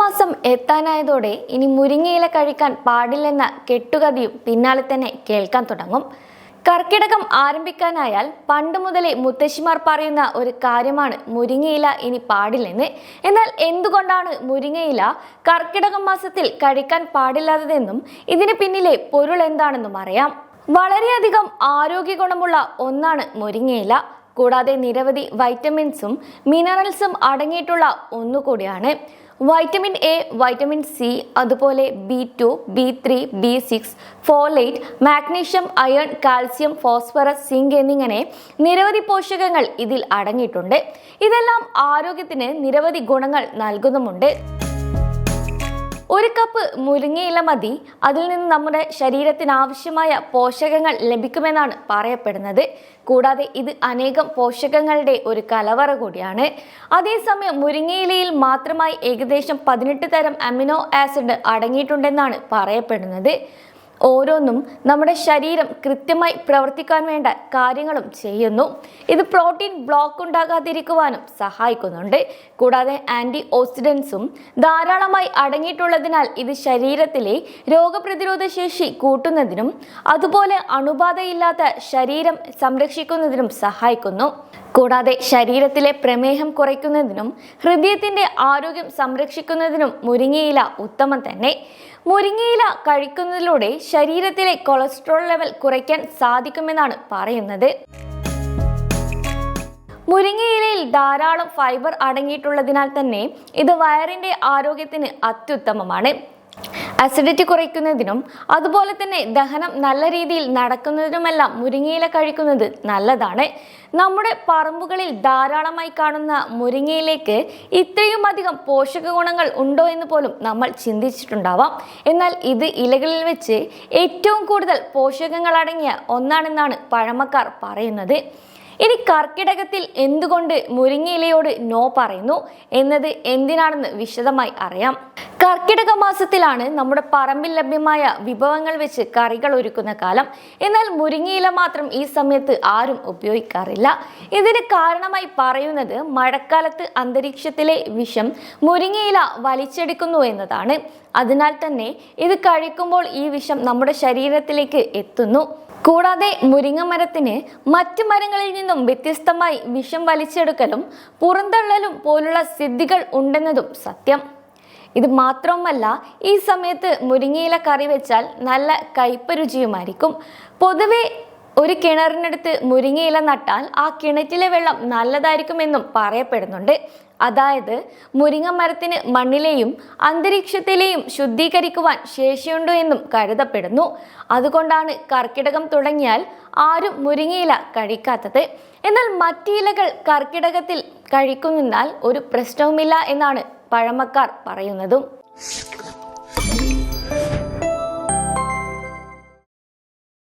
മാസം എത്താനായതോടെ ഇനി മുരിങ്ങയില കഴിക്കാൻ പാടില്ലെന്ന കെട്ടുകഥയും പിന്നാലെ തന്നെ കേൾക്കാൻ തുടങ്ങും. കർക്കിടകം ആരംഭിക്കാനായാൽ പണ്ട് മുതലേ മുത്തശ്ശിമാർ പറയുന്ന ഒരു കാര്യമാണ് മുരിങ്ങയില ഇനി പാടില്ലെന്ന്. എന്നാൽ എന്തുകൊണ്ടാണ് മുരിങ്ങയില കർക്കിടകം മാസത്തിൽ കഴിക്കാൻ പാടില്ലാത്തതെന്നും ഇതിന് പിന്നിലെ പൊരുൾ എന്താണെന്നും അറിയാം. വളരെയധികം ആരോഗ്യ ഗുണമുള്ള ഒന്നാണ് മുരിങ്ങയില. കൂടാതെ നിരവധി വൈറ്റമിൻസും മിനറൽസും അടങ്ങിയിട്ടുള്ള ഒന്നുകൂടിയാണ്. വൈറ്റമിൻ എ വൈറ്റമിൻ സി അതുപോലെ B two B three B six folate magnesium iron calcium phosphorus zinc എന്നിങ്ങനെ നിരവധി പോഷകങ്ങൾ ഇതിൽ അടങ്ങിയിട്ടുണ്ട്. ഇതെല്ലാം ആരോഗ്യത്തിന് നിരവധി ഗുണങ്ങൾ നൽകുന്നുമുണ്ട്. ഒരു കപ്പ് മുരിങ്ങയില മതി. അതിൽ നിന്ന് നമ്മുടെ ശരീരത്തിന് ആവശ്യമായ പോഷകങ്ങൾ ലഭിക്കുമെന്നാണ് പറയപ്പെടുന്നത്. കൂടാതെ ഇത് അനേകം പോഷകങ്ങളുടെ ഒരു കലവറ കൂടിയാണ്. അതേസമയം മുരിങ്ങയിലയിൽ മാത്രമായി ഏകദേശം പതിനെട്ട് തരം അമിനോ ആസിഡ് അടങ്ങിയിട്ടുണ്ടെന്നാണ് പറയപ്പെടുന്നത്. ഓരോന്നും നമ്മുടെ ശരീരം കൃത്യമായി പ്രവർത്തിക്കാൻ വേണ്ട കാര്യങ്ങളും ചെയ്യുന്നു. ഇത് പ്രോട്ടീൻ ബ്ലോക്ക് ഉണ്ടാകാതിരിക്കുവാനും സഹായിക്കുന്നുണ്ട്. കൂടാതെ ആന്റി ഓക്സിഡൻസും ധാരാളമായി അടങ്ങിയിട്ടുള്ളതിനാൽ ഇത് ശരീരത്തിലെ രോഗപ്രതിരോധ ശേഷി കൂട്ടുന്നതിനും അതുപോലെ അണുബാധയില്ലാത്ത ശരീരം സംരക്ഷിക്കുന്നതിനും സഹായിക്കുന്നു. കൂടാതെ ശരീരത്തിലെ പ്രമേഹം കുറയ്ക്കുന്നതിനും ഹൃദയത്തിന്റെ ആരോഗ്യം സംരക്ഷിക്കുന്നതിനും മുരിങ്ങയില ഉത്തമം തന്നെ. മുരിങ്ങയില കഴിക്കുന്നതിലൂടെ ശരീരത്തിലെ കൊളസ്ട്രോൾ ലെവൽ കുറയ്ക്കാൻ സാധിക്കുമെന്നാണ് പറയുന്നത്. മുരിങ്ങയിലയിൽ ധാരാളം ഫൈബർ അടങ്ങിയിട്ടുള്ളതിനാൽ തന്നെ ഇത് വയറിന്റെ ആരോഗ്യത്തിന് അത്യുത്തമമാണ്. അസിഡിറ്റി കുറയ്ക്കുന്നതിനും അതുപോലെ തന്നെ ദഹനം നല്ല രീതിയിൽ നടക്കുന്നതിനുമെല്ലാം മുരിങ്ങയില കഴിക്കുന്നത് നല്ലതാണ്. നമ്മുടെ പറമ്പുകളിൽ ധാരാളമായി കാണുന്ന മുരിങ്ങയിലേക്ക് ഇത്രയും അധികം പോഷക ഗുണങ്ങൾ ഉണ്ടോ എന്ന് പോലും നമ്മൾ ചിന്തിച്ചിട്ടുണ്ടാവാം. എന്നാൽ ഇത് ഇലകളിൽ വെച്ച് ഏറ്റവും കൂടുതൽ പോഷകങ്ങൾ അടങ്ങിയ ഒന്നാണെന്നാണ് പഴമക്കാർ പറയുന്നത്. ഇനി കർക്കിടകത്തിൽ എന്തുകൊണ്ട് മുരിങ്ങയിലയോട് നോ പറയുന്നു? എന്നത് എന്തിനാണെന്ന് വിശദമായി അറിയാം. കർക്കിടക മാസത്തിലാണ് നമ്മുടെ പറമ്പിൽ ലഭ്യമായ വിഭവങ്ങൾ വെച്ച് കറികൾ ഒരുക്കുന്ന കാലം. എന്നാൽ മുരിങ്ങയില മാത്രം ഈ സമയത്ത് ആരും ഉപയോഗിക്കാറില്ല. ഇതിന് കാരണമായി പറയുന്നത് മഴക്കാലത്ത് അന്തരീക്ഷത്തിലെ വിഷം മുരിങ്ങയില വലിച്ചെടുക്കുന്നു എന്നതാണ്. അതിനാൽ തന്നെ ഇത് കഴിക്കുമ്പോൾ ഈ വിഷം നമ്മുടെ ശരീരത്തിലേക്ക് എത്തുന്നു. കൂടാതെ മുരിങ്ങ മരത്തിന് മറ്റ് മരങ്ങളിൽ നിന്നും വ്യത്യസ്തമായി വിഷം വലിച്ചെടുക്കലും പുറന്തള്ളലും പോലുള്ള സിദ്ധികൾ ഉണ്ടെന്നതും സത്യം. ഇത് മാത്രവുമല്ല ഈ സമയത്ത് മുരിങ്ങയില കറി വെച്ചാൽ നല്ല കയ്പ രുചിയുമായിരിക്കും പൊതുവെ ഒരു കിണറിനടുത്ത് മുരിങ്ങയില നട്ടാൽ ആ കിണറ്റിലെ വെള്ളം നല്ലതായിരിക്കുമെന്നും പറയപ്പെടുന്നുണ്ട്. അതായത് മുരിങ്ങ മരത്തിന് മണ്ണിലെയും അന്തരീക്ഷത്തിലെയും ശുദ്ധീകരിക്കുവാൻ ശേഷിയുണ്ടോ എന്നും കരുതപ്പെടുന്നു. അതുകൊണ്ടാണ് കർക്കിടകം തുടങ്ങിയാൽ ആരും മുരിങ്ങയില കഴിക്കാത്തത്. എന്നാൽ മറ്റിലകൾ കർക്കിടകത്തിൽ കഴിക്കുന്നതിനാൽ ഒരു പ്രശ്നവുമില്ല എന്നാണ് പഴമക്കാർ പറയുന്നതും.